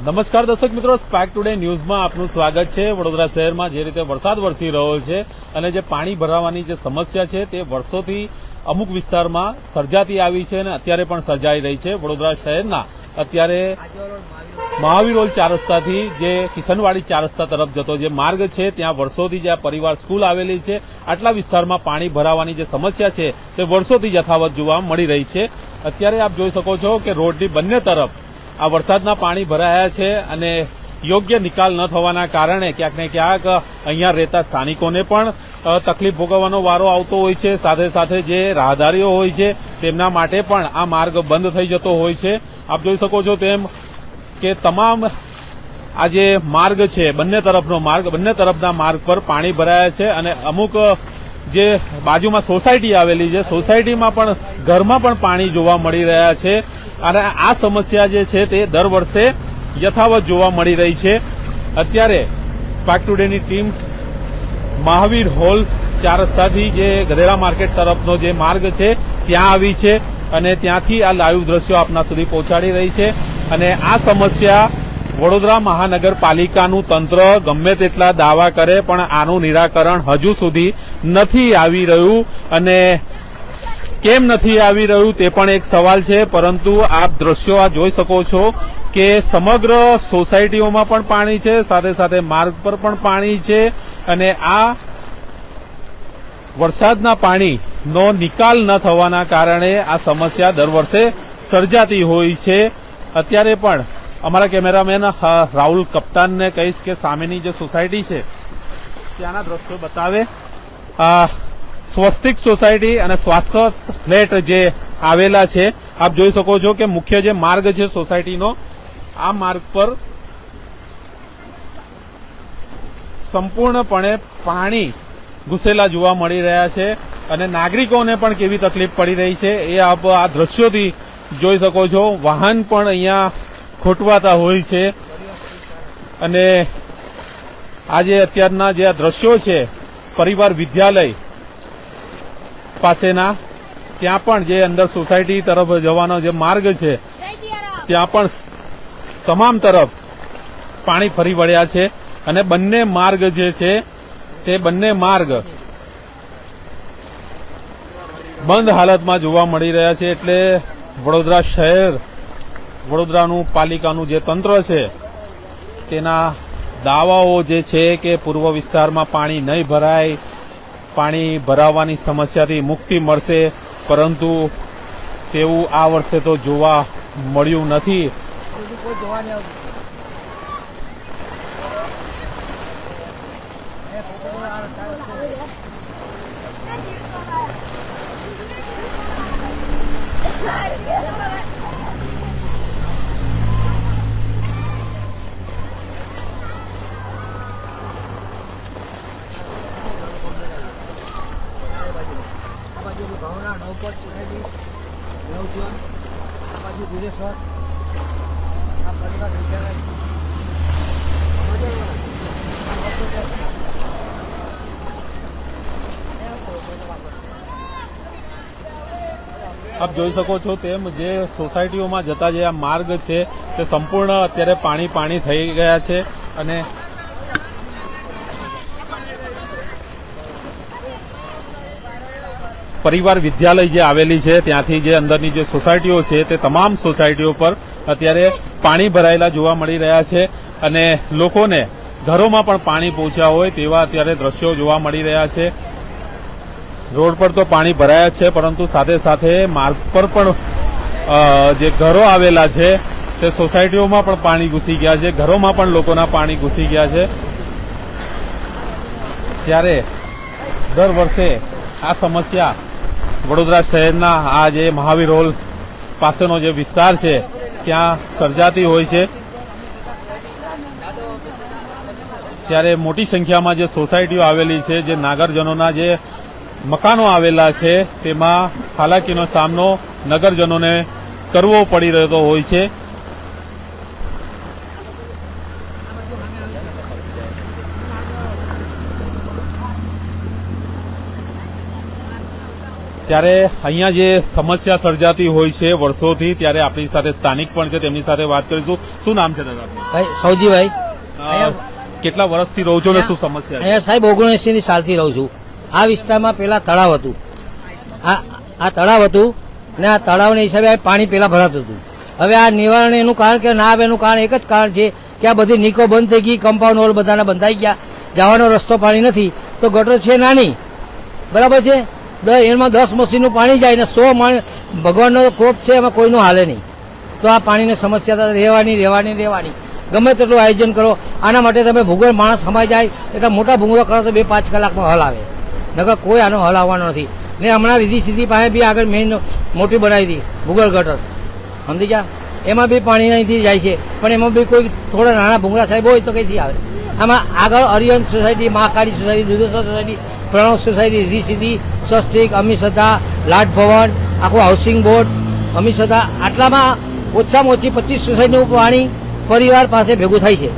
નમસ્કાર દર્શક મિત્રો સ્પાક ટુડે ન્યૂઝમાં આપનું સ્વાગત છે. વડોદરા શહેરમાં જે રીતે વરસાદ વરસી રહ્યો છે અને જે પાણી ભરાવાની જે સમસ્યા છે તે વર્ષોથી અમુક વિસ્તારમાં સર્જાતી આવી છે અને અત્યારે પણ સર્જાઈ રહી છે. વડોદરા શહેરના અત્યારે મહાવીર રોડ ચાર રસ્તાથી જે કિશનવાડી ચાર રસ્તા તરફ જતો જે માર્ગ છે, ત્યાં વર્ષોથી જે આ પરિવાર સ્કૂલ આવેલી છે, આટલા વિસ્તારમાં પાણી ભરાવાની જે સમસ્યા છે તે વર્ષોથી યથાવત જોવા મળી રહી છે. અત્યારે આપ જોઈ શકો છો કે રોડની બંને તરફ આ વરસાદના પાણી ભરાયા છે અને યોગ્ય નિકાલ ન થવાના કારણે ક્યાંક ને ક્યાંક અહીંયા રહેતા સ્થાનિકોને પણ તકલીફ ભોગવવાનો વારો આવતો હોય છે. સાથે સાથે જે રાહદારીઓ હોય છે, તેમના માટે પણ આ માર્ગ બંધ થઈ જતો હોય છે. આપ જોઈ શકો છો તેમ કે તમામ આ જે માર્ગ છે, બંને તરફનો માર્ગ, બંને તરફના માર્ગ પર પાણી ભરાયા છે અને અમુક જે બાજુમાં સોસાયટી આવેલી છે, સોસાયટીમાં પણ ઘરમાં પણ પાણી જોવા મળી રહ્યા છે. અને આ સમસ્યા જે છે તે દર વર્ષે યથાવત જોવા મળી રહી છે. અત્યારે સ્પાર્ક ટુડેની ટીમ મહાવીર હોલ ચાર રસ્તાથી જે ગધેડા માર્કેટ તરફનો જે માર્ગ છે, ત્યાં આવી છે અને ત્યાંથી આ લાઈવ દ્રશ્યો આપના સુધી પહોંચાડી રહી છે. અને આ સમસ્યા વડોદરા મહાનગરપાલિકાનું તંત્ર ગમે તેટલા દાવા કરે, પણ આનું નિરાકરણ હજુ સુધી નથી આવી રહ્યું. અને કેમ નથી આવી રહ્યું તે પણ એક સવાલ છે, પરંતુ આપ દ્રશ્યો આ જોઈ શકો છો કે સમગ્ર સોસાયટીઓમાં પણ પાણી છે, સાથે સાથે માર્ગ પર પણ પાણી છે અને આ વરસાદના પાણીનો નિકાલ ન થવાના કારણે આ સમસ્યા દર વર્ષે સર્જાતી હોય છે. અત્યારે પણ અમારા કેમેરામેન રાહુલ કપ્તાનને કહીશ કે સામેની જે સોસાયટી છે, ત્યાંના દ્રશ્યો બતાવે. આ સ્વસ્તિક સોસાયટી અને સ્વાસ્થ્ય ફ્લેટ જે આવેલા છે, આપ જોઈ શકો છો કે મુખ્ય જે માર્ગ છે સોસાયટીનો, આ માર્ગ પર સંપૂર્ણપણે પાણી ઘૂસેલા જોવા મળી રહ્યા છે અને નાગરિકોને પણ કેવી તકલીફ પડી રહી છે એ આપ આ દ્રશ્યોથી જોઈ શકો છો. વાહન પણ અહીંયા ખોટવાતા હોય છે અને આજે અત્યારના જે આ દ્રશ્યો છે, પરિવાર વિદ્યાલય પાસેના ત્યાં પણ જે અંદર સોસાયટી તરફ જવાનો જે માર્ગ છે ત્યાં પણ તમામ તરફ પાણી ફરી વળ્યા છે અને બંને માર્ગ જે છે તે બંને માર્ગ બંધ હાલતમાં જોવા મળી રહ્યા છે. એટલે વડોદરા શહેર વડોદરાનું પાલિકાનું જે તંત્ર છે તેના દાવાઓ જે છે કે પૂર્વ વિસ્તારમાં પાણી નહીં ભરાય પાણી ભરાવાની સમસ્યાથી મુક્તિ મળશે પરંતુ તેવું આ વર્ષે તો જોવા મળ્યું નથી આ બાજુ નવપત સોસાયટી નવજીવન બાજુ ભુજેશ્વર. આ પરિવાર આપ જોઈ શકો છો તેમ જે સોસાયટીઓમાં જતા જે આ માર્ગ છે તે સંપૂર્ણ અત્યારે પાણી પાણી થઈ ગયા છે અને પરિવાર વિદ્યાલય જે આવેલી છે, ત્યાંથી જે અંદરની જે સોસાયટીઓ છે, તે તમામ સોસાયટીઓ પર અત્યારે પાણી ભરાયેલા જોવા મળી રહ્યા છે અને લોકોને ઘરોમાં પણ પાણી પહોંચ્યા હોય તેવા અત્યારે દ્રશ્યો જોવા મળી રહ્યા છે. રોડ પર તો પાણી ભરાયા છે, પરંતુ સાથે સાથે માર્ગ પર પણ જે ઘરો આવેલા છે, તે સોસાયટીઓમાં પણ પાણી ઘૂસી ગયા છે, ઘરોમાં પણ લોકોના પાણી ઘૂસી ગયા છે. ત્યારે દર વર્ષે આ સમસ્યા વડોદરા શહેરના આ જે મહાવીર હોલ પાસેનો જે વિસ્તાર છે, ત્યાં સર્જાતી હોય છે. ત્યારે મોટી સંખ્યામાં જે સોસાયટીઓ આવેલી છે, જે નાગરજનોના જે મકાનો આવેલા છે, તેમાં હાલાકીનો સામનો નગરજનોને કરવો પડી રહેતો હોય છે. ત્યારે અહીંયા જે સમસ્યા સર્જાતી હોય છે વર્ષોથી ત્યારે આપણી સાથે સ્થાનિક પણ છે તેમની સાથે વાત કરીશું. શું નામ છે દાદા ભાઈ સૌજીભાઈ. કેટલા વર્ષથી રહો છો ને શું સમસ્યા અહીંયા સાહેબ ઓગણએસી ની સાલથી રહું છું. આ વિસ્તારમાં પેલા તળાવ હતું. આ આ તળાવ હતું ને આ તળાવને હિસાબે આ પાણી પેલા ભરાતું હતું. હવે આ નિવારણ એનું કારણ કે ના આવે એનું કારણ એક જ કારણ છે કે આ બધી નીકો બંધ થઈ ગઈ કમ્પાઉન્ડ હોલ બધાના બંધાઈ ગયા જવાનો રસ્તો પાણી નથી. તો ગટર છે નાની. બરાબર છે? એમાં દસ મશીનનું પાણી જાય ને સો ભગવાનનો કોપ છે, એમાં કોઈનું હાલે નહીં. તો આ પાણીની સમસ્યા રહેવાની રહેવાની રહેવાની. ગમે તેટલું આયોજન કરો, આના માટે તમે ભૂગોળ માણસ સમાઈ જાય, એટલે મોટા ભૂંગળો કરો તો બે પાંચ કલાકમાં હલ આવે. નકર કોઈ આનો હલ આવવાનો નથી. ને હમણાં રીધી સીધી પાસે બી આગળ મેઇન મોટી બનાવી હતી ભૂગોળ ગટર. સમજી ગયા? એમાં બી પાણી અહીંથી જાય છે, પણ એમાં બી કોઈ થોડા નાના ભૂંગળા સાહેબ હોય તો કઈથી આવે? આમાં આગળ Ariyan society, Mahakali society Dudheshwar society Pranav society રીસિદ્ધિ Swastik અમીસદા લાટ ભવન, આખું હાઉસિંગ બોર્ડ અમિષતા આટલામાં ઓછામાં ઓછી પચીસ સોસાયટીનું પાણી પરિવાર પાસે ભેગું થાય છે.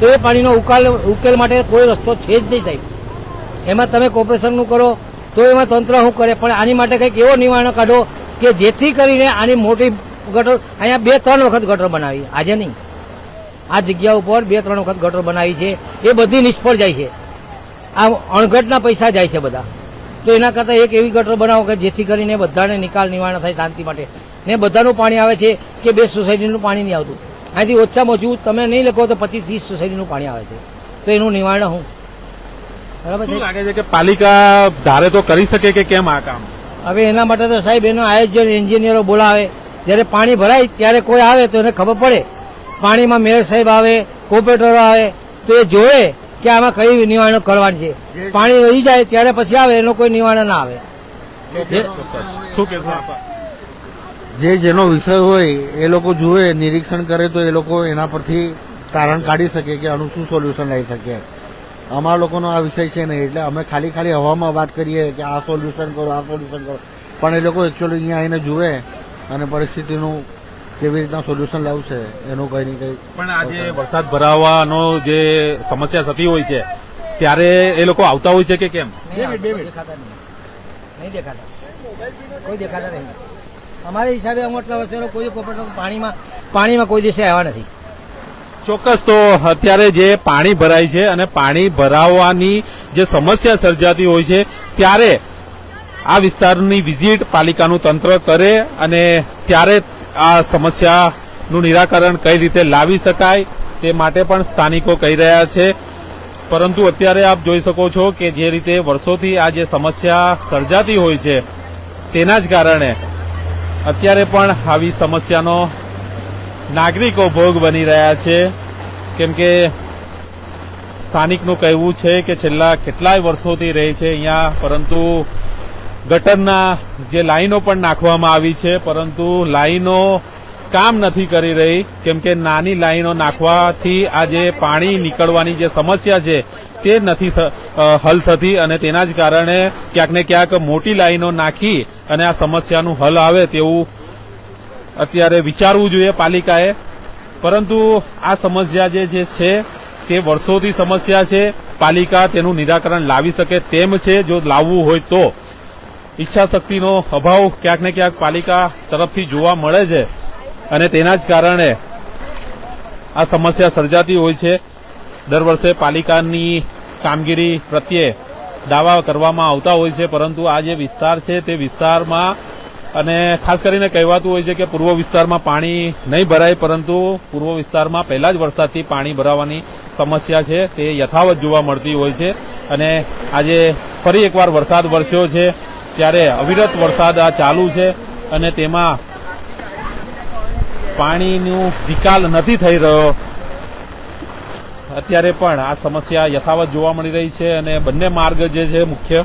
તો એ પાણીનો ઉકાલ, ઉકેલ માટે કોઈ રસ્તો છે જ નહીં સાહેબ. એમાં તમે કોર્પોરેશનનું કરો, તો એમાં તંત્ર શું કરે? પણ આની માટે કંઈક એવો નિવારણ કાઢો કે જેથી કરીને આની મોટી ગટર, અહીંયા બે, ત્રણ વખત ગટર બનાવી. આજે નહીં. આ જગ્યા ઉપર બે ત્રણ વખત ગટર બનાવી છે. એ બધી નિષ્ફળ જાય છે. આ અણઘટના પૈસા જાય છે બધા. તો એના કરતાં એક એવી ગટર બનાવો કે જેથી કરીને બધાને નિકાલ નિવારણ થાય શાંતિ માટે. ને બધાનું પાણી આવે છે કે બે સોસાયટીનું પાણી નહીં આવતું. અહીંથી ઓછામાં ઓછું તમે નહીં લખો તો પચીસ ત્રીસ સોસાયટીનું પાણી આવે છે. તો એનું નિવારણ હું. બરાબર છે? લાગે છે કે પાલિકા ધારે તો કરી શકે કે કેમ આ કામ? હવે એના માટે તો સાહેબ એનો આયોજન એન્જિનિયરો બોલાવે. જ્યારે પાણી ભરાય ત્યારે કોઈ આવે તો એને ખબર પડે. પાણીમાં મેયર સાહેબ આવે કોર્પોરેટરો આવે તો એ જોવે કે આમાં કઈ નિવારણ કરવાની છે. પાણી વહી જાય ત્યારે પછી આવે એનો કોઈ નિવારણ ના આવે. શું જે જેનો વિષય હોય એ લોકો જુએ નિરીક્ષણ કરે તો એ લોકો એના પરથી તારણ કાઢી શકે કે આનું શું સોલ્યુશન લઈ શકે. અમારા લોકોનો આ વિષય છે નહીં એટલે અમે ખાલી ખાલી હવામાં વાત કરીએ કે આ સોલ્યુશન કરો આ સોલ્યુશન કરો. પણ એ લોકો એકચ્યુઅલી અહીંયા આવીને જુએ અને પરિસ્થિતિનું કેવી રીતના સોલ્યુશન લાવશે? એનું કંઈ નહીં કંઈ પણ આજે વરસાદ ભરાવાનો જે સમસ્યા થતી હોય છે ત્યારે એ લોકો આવતા હોય છે કે કેમ? દેખાતા નહીં નહીં દેખાતા. કોઈ દેખાતા નહીં. અમારા હિસાબે અમે વર્ષે કોઈ પાણીમાં પાણીમાં કોઈ દિવસે આવ્યા નથી. ચોક્કસ તો અત્યારે જે પાણી ભરાય છે અને પાણી ભરાવાની જે સમસ્યા સર્જાતી હોય છે ત્યારે આ વિસ્તારની વિઝિટ પાલિકાનું તંત્ર કરે અને ત્યારે આ સમસ્યાનું નિરાકરણ કઈ રીતે લાવી શકાય તે માટે પણ સ્થાનિકો કહી રહ્યા છે. પરંતુ અત્યારે આપ જોઈ શકો છો કે જે રીતે વર્ષોથી આ જે સમસ્યા સર્જાતી હોય છે, તેના જ કારણે અત્યારે પણ આવી સમસ્યાનો નાગરિકો ભોગ બની રહ્યા છે. કેમ કે સ્થાનિકનું કહેવું છે કે છેલ્લા કેટલાય વર્ષોથી રહે છે અહીંયા, પરંતુ ગટરના જે લાઈનો પણ નાખવામાં આવી છે, પરંતુ લાઈનો કામ નથી કરી રહી, કેમ કે નાની લાઈનો નાખવાથી આ જે પાણી નીકળવાની જે સમસ્યા છે, તે નથી હલ થતી અને તેના જ કારણે ક્યાંક ને ક્યાંક મોટી લાઈનો નાખી અને આ સમસ્યાનું હલ આવે તેવું અત્યારે વિચારવું જોઈએ પાલિકાએ. પરંતુ આ સમસ્યા જે છે, તે વર્ષોથી સમસ્યા છે. પાલિકા તેનું નિરાકરણ લાવી શકે તેમ છે, જો લાવવું હોય તો. ઈચ્છા શક્તિનો અભાવ ક્યાંક ને ક્યાંક પાલિકા તરફથી જોવા મળે છે. અને તેના જ કારણે આ સમસ્યા સર્જાતી હોય છે. દર વર્ષે પાલિકાની કામગીરી પ્રત્યે દાવા કરવામાં આવતા હોય છે, પરંતુ આ જે વિસ્તાર છે તે વિસ્તારમાં અને ખાસ કરીને કહેવાતું હોય છે કે પૂર્વ વિસ્તારમાં પાણી નહીં ભરાય, પરંતુ પૂર્વ વિસ્તારમાં પહેલા જ વરસાદથી પાણી ભરાવાની સમસ્યા છે. તે યથાવત જોવા મળતી હોય છે. અને આજે ફરી એકવાર વરસાદ વરસ્યો છે. ત્યારે અવિરત વરસાદ આ ચાલુ છે અને તેમાં પાણીનું નિકાલ નથી થઈ રહ્યો. અત્યારે પણ આ સમસ્યા યથાવત જોવા મળી રહી છે અને બંને માર્ગ જે છે મુખ્ય,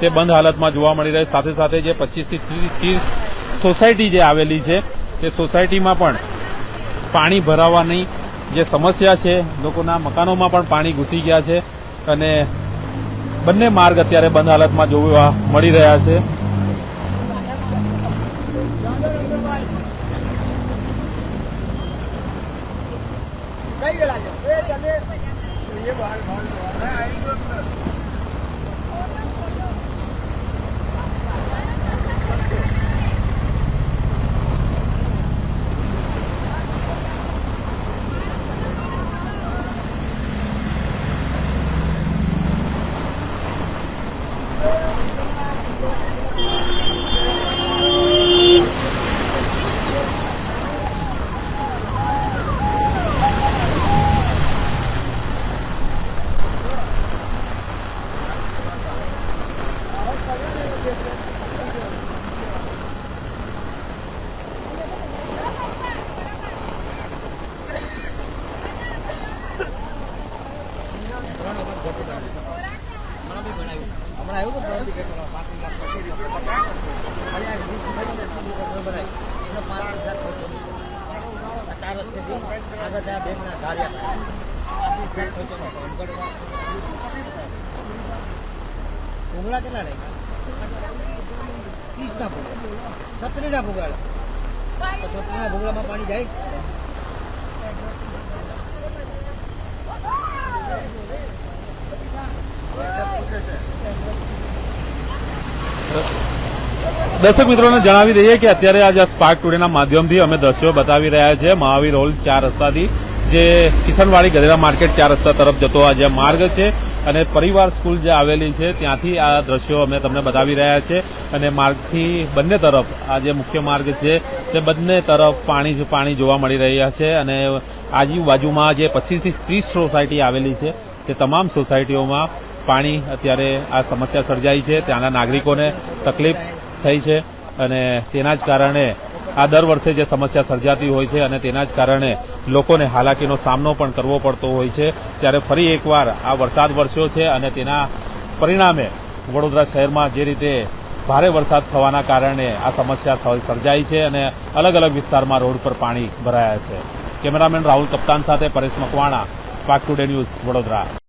તે બંધ હાલતમાં જોવા મળી રહે. સાથે સાથે જે પચીસથી ત્રીસ સોસાયટી જે આવેલી છે, તે સોસાયટીમાં પણ પાણી ભરાવાની જે સમસ્યા છે, લોકોના મકાનોમાં પણ પાણી ઘૂસી ગયા છે અને બંને માર્ગ અત્યારે બંધ હાલતમાં જોવા મળી રહ્યા છે. ભરાય. એનો પાંચ હજાર ખર્ચો આ ચાર રસ્તેથી આગળ ત્યાં બેંકના ધાર્યા પાંત્રીસ હજાર ખર્ચો ભૂંગળા કેટલા રાખ્યા ત્રીસના ભૂંગળા. સત્રીના ભૂંગળા. છોકરીના ભૂંગળામાં પાણી જાય? દર્શક મિત્રોને જણાવી દઈએ કે અત્યારે આજે આ સ્પાર્ક ટુડેના માધ્યમથી અમે દ્રશ્યો બતાવી રહ્યા છે મહાવીર હોલ ચાર રસ્તાથી, જે કિશનવાડી ગધેડા માર્કેટ ચાર રસ્તા તરફ જતો આ માર્ગ છે અને પરિવાર સ્કૂલ જે આવેલી છે, ત્યાંથી આ દ્રશ્યો અમે તમને બતાવી રહ્યા છે અને માર્ગથી બંને તરફ આ જે મુખ્ય માર્ગ છે, તે બંને તરફ પાણી પાણી જોવા મળી રહ્યા છે. અને આજુબાજુમાં જે પચીસથી ત્રીસ સોસાયટી આવેલી છે, તે તમામ સોસાયટીઓમાં પાણી અત્યારે આ સમસ્યા સર્જાઈ છે. ત્યાંના નાગરિકોને તકલીફ થઈ છે અને તેના જ કારણે આ દર વર્ષે જે સમસ્યા સર્જાતી હોય છે અને તેના જ કારણે લોકોને હાલાકીનો સામનો પણ કરવો પડતો હોય છે. ત્યારે ફરી એકવાર આ વરસાદ વરસ્યો છે અને તેના પરિણામે વડોદરા શહેરમાં જે રીતે ભારે વરસાદ થવાના કારણે આ સમસ્યા સર્જાઈ છે અને અલગ અલગ વિસ્તારમાં રોડ પર પાણી ભરાયા છે. કેમેરામેન રાહુલ કપ્તાન સાથે Paresh Makwana, Spark today news Vadodara.